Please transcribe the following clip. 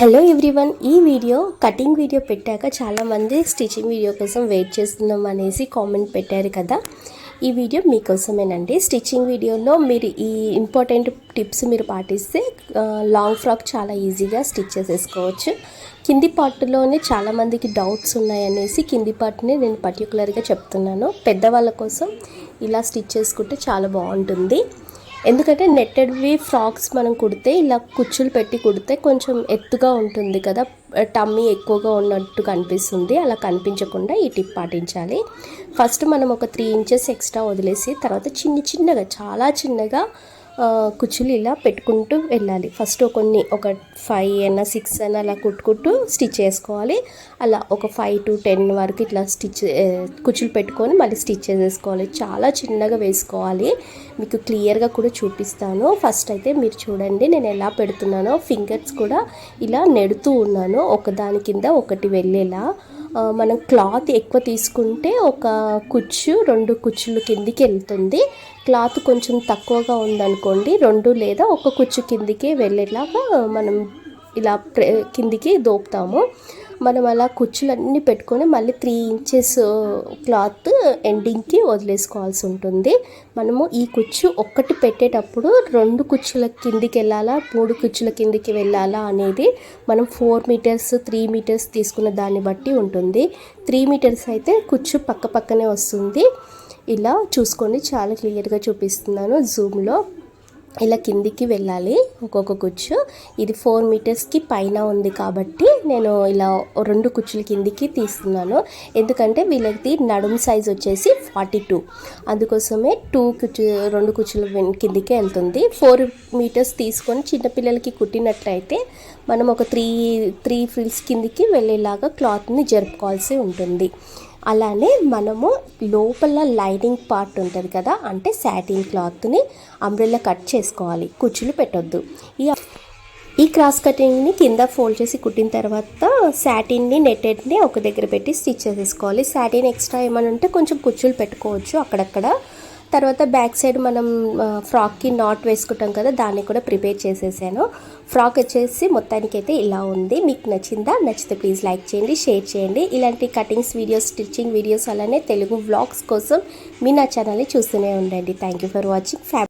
Hello everyone ఈ video cutting video పెట్టాక చాలామంది స్టిచ్చింగ్ వీడియో కోసం వెయిట్ చేస్తున్నాం అనేసి కామెంట్ పెట్టారు కదా. ఈ వీడియో మీకోసమేనండి. స్టిచ్చింగ్ వీడియోలో మీరు ఈ ఇంపార్టెంట్ టిప్స్ మీరు పాటిస్తే లాంగ్ ఫ్రాక్ చాలా ఈజీగా స్టిచ్ చేసేసుకోవచ్చు. కింది పార్ట్లోనే చాలామందికి డౌట్స్ ఉన్నాయనేసి కింది పార్ట్ని నేను పర్టికులర్గా చెప్తున్నాను. పెద్దవాళ్ళ కోసం ఇలా స్టిచ్ చేసుకుంటే చాలా బాగుంటుంది. ఎందుకంటే నెట్టెడ్వి ఫ్రాక్స్ మనం కుడితే ఇలా కుచ్చులు పెట్టి కుడితే కొంచెం ఎత్తుగా ఉంటుంది కదా. టమ్మీ ఎక్కువగా ఉన్నట్టు కనిపిస్తుంది. అలా కనిపించకుండా ఈ టిప్ పాటించాలి. ఫస్ట్ మనం ఒక త్రీ ఇంచెస్ ఎక్స్ట్రా వదిలేసి తర్వాత చిన్న చిన్నగా చాలా చిన్నగా కుచ్చులు ఇలా పెట్టుకుంటూ వెళ్ళాలి. ఫస్ట్ కొన్ని ఒక ఫైవ్ అయినా సిక్స్ అయినా అలా కుట్టుకుంటూ స్టిచ్ చేసుకోవాలి. అలా ఒక ఫైవ్ టు టెన్ వరకు ఇట్లా స్టిచ్ కుచ్చులు పెట్టుకొని మళ్ళీ స్టిచ్ చేసేసుకోవాలి. చాలా చిన్నగా వేసుకోవాలి. మీకు క్లియర్గా కూడా చూపిస్తాను. ఫస్ట్ అయితే మీరు చూడండి నేను ఎలా పెడుతున్నానో. ఫింగర్స్ కూడా ఇలా నెడుతూ ఉన్నాను. ఒకదాని కింద ఒకటి వెళ్ళేలా. మనం క్లాత్ ఎక్కువ తీసుకుంటే ఒక కుచ్చు రెండు కుచ్చులు కిందికి వెళ్తుంది. క్లాత్ కొంచెం తక్కువగా ఉందనుకోండి రెండు లేదా ఒక కుచ్చు కిందికి వెళ్ళేలాగా మనం ఇలా కిందికి దోపుతాము. మనం అలా కుచ్చులన్నీ పెట్టుకొని మళ్ళీ త్రీ ఇంచెస్ క్లాత్ ఎండింగ్కి వదిలేసుకోవాల్సి ఉంటుంది. మనము ఈ కుచ్చు ఒక్కటి పెట్టేటప్పుడు రెండు కుచ్చుల కిందికి వెళ్ళాలా మూడు కుచ్చుల కిందికి వెళ్ళాలా అనేది మనం ఫోర్ మీటర్స్ త్రీ మీటర్స్ తీసుకున్న దాన్ని బట్టి ఉంటుంది. త్రీ మీటర్స్ అయితే కుచ్చు పక్క పక్కనే వస్తుంది. ఇలా చూసుకొని చాలా క్లియర్గా చూపిస్తున్నాను జూమ్లో ఇలా కిందికి వెళ్ళాలి ఒక్కొక్క కుచ్చు. ఇది ఫోర్ మీటర్స్కి పైన ఉంది కాబట్టి నేను ఇలా రెండు కుచ్చులు కిందికి తీస్తున్నాను. ఎందుకంటే వీళ్ళకి నడుము సైజ్ వచ్చేసి ఫార్టీ టూ. అందుకోసమే టూ కుచ్చు రెండు కుచ్చులు కిందికి వెళ్తుంది. ఫోర్ మీటర్స్ తీసుకొని చిన్నపిల్లలకి కుట్టినట్లయితే మనం ఒక త్రీ త్రీ ఫీల్స్ కిందికి వెళ్ళేలాగా క్లాత్ని జరుపుకోవాల్సి ఉంటుంది. అలానే మనము లోపల లైనింగ్ పార్ట్ ఉంటుంది కదా అంటే శాటిన్ క్లాత్ని అంబ్రెల్లా కట్ చేసుకోవాలి. కుచ్చులు పెట్టొద్దు. ఈ ఈ క్రాస్ కటింగ్ని కింద ఫోల్డ్ చేసి కుట్టిన తర్వాత సాటిన్ని నెట్టెడ్ని ఒక దగ్గర పెట్టి స్టిచ్ చేసేసుకోవాలి. సాటిన్ ఎక్స్ట్రా ఏమైనా ఉంటే కొంచెం కుచ్చులు పెట్టుకోవచ్చు అక్కడక్కడ. తర్వాత బ్యాక్ సైడ్ మనం ఫ్రాక్కి నాట్ వేసుకుంటాం కదా దాన్ని కూడా ప్రిపేర్ చేసేసాను. ఫ్రాక్ వచ్చేసి మొత్తానికైతే ఇలా ఉంది. మీకు నచ్చిందా నచ్చితే ప్లీజ్ లైక్ చేయండి షేర్ చేయండి. ఇలాంటి కటింగ్స్ వీడియోస్ స్టిచ్చింగ్ వీడియోస్ అలానే తెలుగు వ్లాగ్స్ కోసం మీ నా ఛానల్ని చూస్తూనే ఉండండి. Thank you for watching.